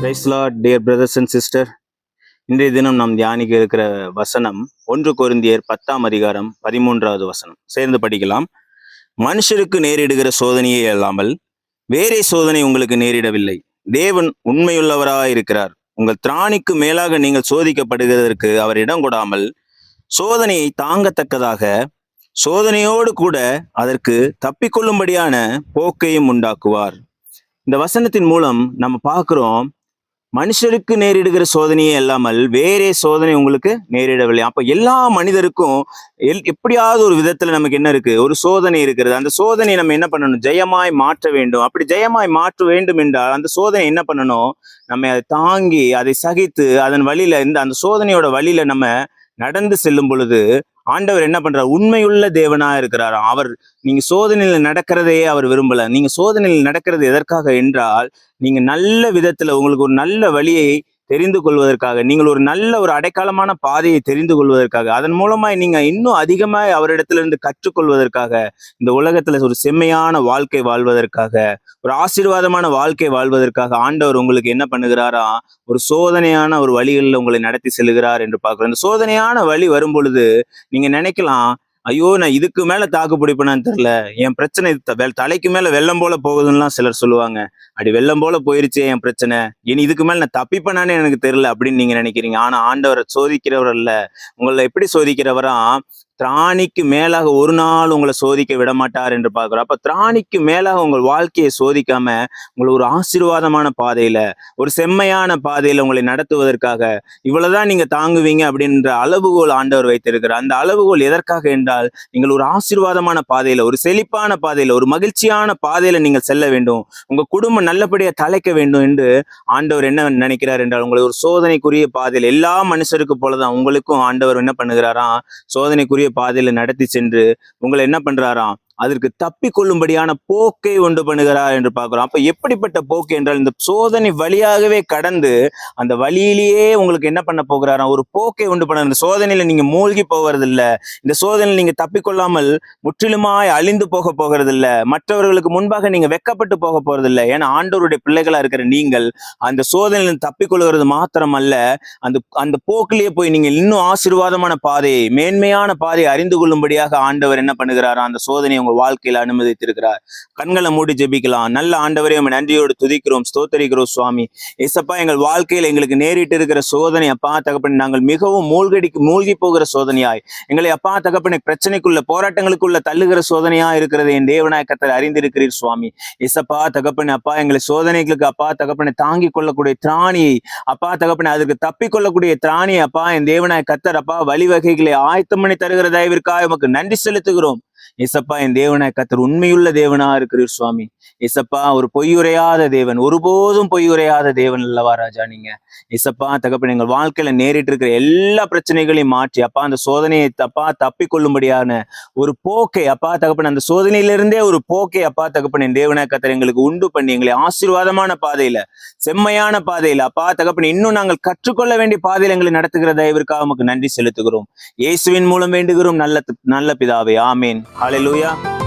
பிரைஸ்லா dear brothers and sister இன்றைய தினம் நாம் தியானிக்க இருக்கிற வசனம் ஒன்று கொருந்தியர் பத்தாம் அதிகாரம் பதிமூன்றாவது வசனம். சேர்ந்து படிக்கலாம். மனுஷருக்கு நேரிடுகிற சோதனையே அல்லாமல் வேறே சோதனை உங்களுக்கு நேரிடவில்லை. தேவன் உண்மையுள்ளவராக இருக்கிறார். உங்கள் திராணிக்கு மேலாக நீங்கள் சோதிக்கப்படுகிறதற்கு அவர் இடம் கொடாமல் சோதனையை தாங்கத்தக்கதாக சோதனையோடு கூட அதற்கு தப்பிக்கொள்ளும்படியான போக்கையும் உண்டாக்குவார். இந்த வசனத்தின் மூலம் நம்ம பார்க்குறோம் மனுஷருக்கு நேரிடுகிற சோதனையே இல்லாமல் வேறே சோதனை உங்களுக்கு நேரிடவில்லை. அப்போ எல்லா மனிதருக்கும் எல் எப்படியாவது ஒரு விதத்தில் நமக்கு என்ன இருக்கு? ஒரு சோதனை இருக்கிறது. அந்த சோதனையை நம்ம என்ன பண்ணணும்? ஜெயமாய் மாற்ற வேண்டும். அப்படி ஜெயமாய் மாற்ற வேண்டும் என்றால் அந்த சோதனை என்ன பண்ணணும்? நம்ம அதை தாங்கி அதை சகித்து அதன் வழியில இந்த அந்த சோதனையோட வழியில நம்ம நடந்து செல்லும் பொழுது ஆண்டவர் என்ன பண்றார்? உண்மையுள்ள தேவனா இருக்கிறார்? அவர் நீங்க சோதனையில நடக்கிறதையே அவர் விரும்பல. நீங்க சோதனையில் நடக்கிறது எதற்காக என்றால் நீங்க நல்ல விதத்துல உங்களுக்கு ஒரு நல்ல வழியை தெரிந்து கொள்வதற்காக நீங்கள் ஒரு நல்ல ஒரு அடைக்காலமான பாதையை தெரிந்து கொள்வதற்காக அதன் மூலமாய் நீங்க இன்னும் அதிகமாக அவரிடத்திலிருந்து கற்றுக்கொள்வதற்காக இந்த உலகத்துல ஒரு செம்மையான வாழ்க்கை வாழ்வதற்காக ஒரு ஆசீர்வாதமான வாழ்க்கை வாழ்வதற்காக ஆண்டவர் உங்களுக்கு என்ன பண்ணுகிறாரா ஒரு சோதனையான ஒரு வழிகளில் உங்களை நடத்தி செல்கிறார் என்று பார்க்கிறோம். இந்த சோதனையான வழி வரும் பொழுது நீங்க நினைக்கலாம் ஐயோ நான் இதுக்கு மேல தாக்கு பிடிப்பேனான்னு தெரியல. என் பிரச்சனை இது த- தலைக்கு மேல வெள்ளம் போல போகுதுன்னுலாம் சிலர் சொல்லுவாங்க. அப்படி வெள்ளம் போல போயிருச்சே என் பிரச்சனை. இனி இதுக்கு மேல நான் தப்பிப்பேனானே எனக்கு தெரியல அப்படின்னு நீங்க நினைக்கிறீங்க. ஆனா ஆண்டவரை சோதிக்கிறவர் அல்ல. உங்களை எப்படி சோதிக்கிறவரா? திராணிக்கு மேலாக ஒரு நாள் உங்களை சோதிக்க விட மாட்டார் என்று பார்க்கிறோம். அப்ப திராணிக்கு மேலாக உங்கள் வாழ்க்கையை சோதிக்காம உங்களை ஒரு ஆசீர்வாதமான பாதையில ஒரு செம்மையான பாதையில உங்களை நடத்துவதற்காக இவ்வளவுதான் நீங்க தாங்குவீங்க அப்படின்ற அளவுகோல் ஆண்டவர் வைத்திருக்கிறார். அந்த அளவுகோல் எதற்காக என்றால் நீங்கள் ஒரு ஆசீர்வாதமான பாதையில ஒரு செழிப்பான பாதையில ஒரு மகிழ்ச்சியான பாதையில நீங்கள் செல்ல வேண்டும். உங்க குடும்பம் நல்லபடியா தலைக்க வேண்டும் என்று ஆண்டவர் என்ன நினைக்கிறார் என்றால் உங்களை ஒரு சோதனைக்குரிய பாதையில் எல்லா மனுஷருக்கு போலதான் உங்களுக்கும் ஆண்டவர் என்ன பண்ணுகிறாராம் சோதனைக்குரிய பாதையில நடத்தி சென்று உங்களை என்ன பண்றாராம்? அதற்கு தப்பி கொள்ளும்படியான போக்கை உண்டு பண்ணுகிறார் என்று பார்க்கிறோம். அப்ப எப்படிப்பட்ட போக்கு என்றால் இந்த சோதனை வழியாகவே கடந்து அந்த வழியிலேயே உங்களுக்கு என்ன பண்ண போகிறாராம் ஒரு போக்கை உண்டு பண்ண இந்த சோதனையில நீங்க மூழ்கி போவதில்ல. இந்த சோதனையில் நீங்க தப்பிக்கொள்ளாமல் முற்றிலுமாய் அழிந்து போக போகிறதில்ல. மற்றவர்களுக்கு முன்பாக நீங்க வெக்கப்பட்டு போக போறதில்லை. ஏன்னா ஆண்டவருடைய பிள்ளைகளா இருக்கிற நீங்கள் அந்த சோதனையில் தப்பிக்கொள்கிறது மாத்திரம் அல்ல அந்த அந்த போக்கிலேயே போய் நீங்கள் இன்னும் ஆசீர்வாதமான பாதையை மேன்மையான பாதையை அறிந்து கொள்ளும்படியாக ஆண்டவர் என்ன பண்ணுகிறாரா அந்த சோதனையை உங்க வாழ்க்கையில அனுமதித்திருக்கிறார். கண்களை மூடி ஜெபிக்கலாம். நல்ல ஆண்டவரே உங்க நன்றியோடு துதிக்கிறோம் ஸ்தோத்தரிக்கிறோம் சுவாமி. இசப்பா எங்கள் வாழ்க்கையில எங்களுக்கு நேரிட்டு இருக்கிற சோதனை அப்பா தகப்பன் நாங்கள் மிகவும் மூழ்கடி மூழ்கி போகிற சோதனையாய். எங்களை அப்பா தகப்பனை பிரச்சனைக்குள்ள போராட்டங்களுக்குள்ள தள்ளுகிற சோதனையா இருக்கிறது. என் தேவநாயக்கத்தில் அறிந்திருக்கிறீர் சுவாமி. இசப்பா தகப்பன் அப்பா எங்களை சோதனைகளுக்கு அப்பா தகப்பனை தாங்கி கொள்ளக்கூடிய திராணியை அப்பா தகப்பனை அதற்கு தப்பி கொள்ளக்கூடிய திராணி அப்பா என் தேவநாயக கத்தர் அப்பா வழிவகைகளை ஆயத்தம் பண்ணி தருகிற தயவிற்காக உமக்கு நன்றி செலுத்துகிறோம். ஏசப்பா என் தேவனாய் கத்தர் உண்மையுள்ள தேவனா இருக்கிறீர் சுவாமி. இசப்பா ஒரு பொய்யுரையாத தேவன். ஒருபோதும் பொய்யுரையாத தேவன் அல்லவா ராஜா நீங்க? இசப்பா தகப்பன் எங்கள் வாழ்க்கையில நேரிட்டு இருக்கிற எல்லா பிரச்சனைகளையும் மாற்றி அப்பா அந்த சோதனையை தப்பா தப்பி கொள்ளும்படியான ஒரு போக்கை அப்பா தகப்பன் அந்த சோதனையிலிருந்தே ஒரு போக்கை அப்பா தகப்பன் என் தேவன கத்தர் எங்களுக்கு உண்டு பண்ணி எங்களை ஆசீர்வாதமான பாதையில செம்மையான பாதையில அப்பா தகப்பன் இன்னும் நாங்கள் கற்றுக்கொள்ள வேண்டிய பாதையில எங்களை நடத்துகிற தயவிற்காக உமக்கு நன்றி செலுத்துகிறோம். இயேசுவின் மூலம் வேண்டுகிறோம். நல்ல நல்ல பிதாவே ஆமேன். ஹalleluya.